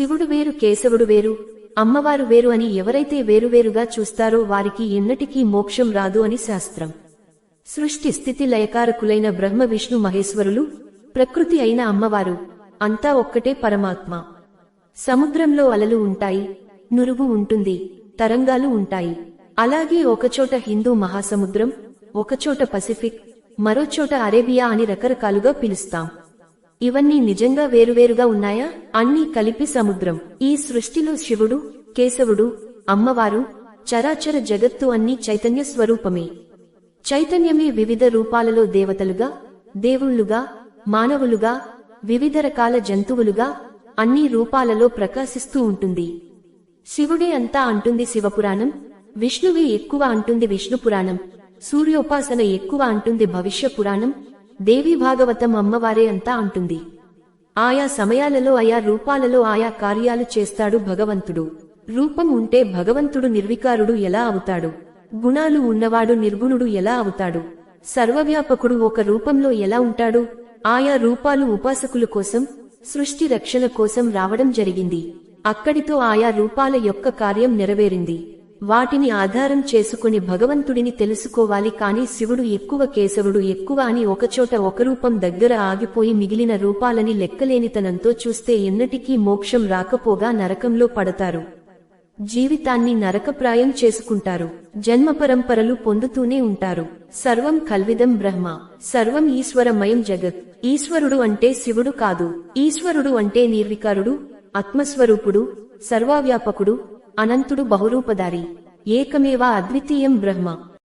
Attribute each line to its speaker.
Speaker 1: శివుడు వేరు కేశవుడు వేరు అమ్మవారు వేరు అని ఎవరైతే వేరువేరుగా చూస్తారో వారికి ఎన్నటికీ మోక్షం రాదు అని శాస్త్రం. సృష్టి స్థితి లయకారకులైన బ్రహ్మ విష్ణు మహేశ్వరులు ప్రకృతి అయిన అమ్మవారు అంతా ఒక్కటే పరమాత్మ. సముద్రంలో అలలు ఉంటాయి నురుగు ఉంటుంది తరంగాలు ఉంటాయి. అలాగే ఒకచోట హిందూ మహాసముద్రం ఒకచోట పసిఫిక్ మరోచోట అరేబియా అని రకరకాలుగా పిలుస్తాం. ఇవన్నీ నిజంగా వేరువేరుగా ఉన్నాయా? అన్నీ కలిపి సముద్రం. ఈ సృష్టిలో శివుడు కేశవుడు అమ్మవారు చరాచర జగత్తు అన్నీ చైతన్య స్వరూపమే. చైతన్యమే వివిధ రూపాలలో దేవతలుగా దేవుళ్ళుగా మానవులుగా వివిధ రకాల జంతువులుగా అన్ని రూపాలలో ప్రకాశిస్తూ ఉంటుంది. శివుడే అంతా అంటుంది శివపురాణం విష్ణువే ఎక్కువ అంటుంది విష్ణు పురాణం సూర్యోపాసన ఎక్కువ అంటుంది భవిష్య పురాణం దేవి భాగవతం అమ్మవారే అంతా అంటుంది. ఆయా సమయాలలో ఆయా రూపాలలో ఆయా కార్యాలు చేస్తాడు భగవంతుడు. రూపం ఉంటే భగవంతుడు నిర్వికారుడు ఎలా అవుతాడు? గుణాలు ఉన్నవాడు నిర్గుణుడు ఎలా అవుతాడు? సర్వవ్యాపకుడు ఒక రూపంలో ఎలా ఉంటాడు? ఆయా రూపాలు ఉపాసకుల కోసం సృష్టి రక్షణ కోసం రావడం జరిగింది. అక్కడితో ఆయా రూపాల యొక్క కార్యం నెరవేరింది. వాటిని ఆధారం చేసుకుని భగవంతుడిని తెలుసుకోవాలి కాని శివుడు ఎక్కువ కేశవుడు ఎక్కువ అని ఒకచోట ఒక రూపం దగ్గర ఆగిపోయి మిగిలిన రూపాలని లెక్కలేనితనంతో చూస్తే ఎన్నటికీ మోక్షం రాకపోగా నరకంలో పడతారు. జీవితాన్ని నరకప్రాయం చేసుకుంటారు. జన్మ పరంపరలు పొందుతూనే ఉంటారు. సర్వం కల్విదం బ్రహ్మ. సర్వం ఈశ్వరమయం జగత్. ఈశ్వరుడు అంటే శివుడు కాదు. ఈశ్వరుడు అంటే నిర్వికారుడు ఆత్మస్వరూపుడు సర్వవ్యాపకుడు అనంతుడు బహురూపధారి. ఏకమేవా అద్వితీయం బ్రహ్మ.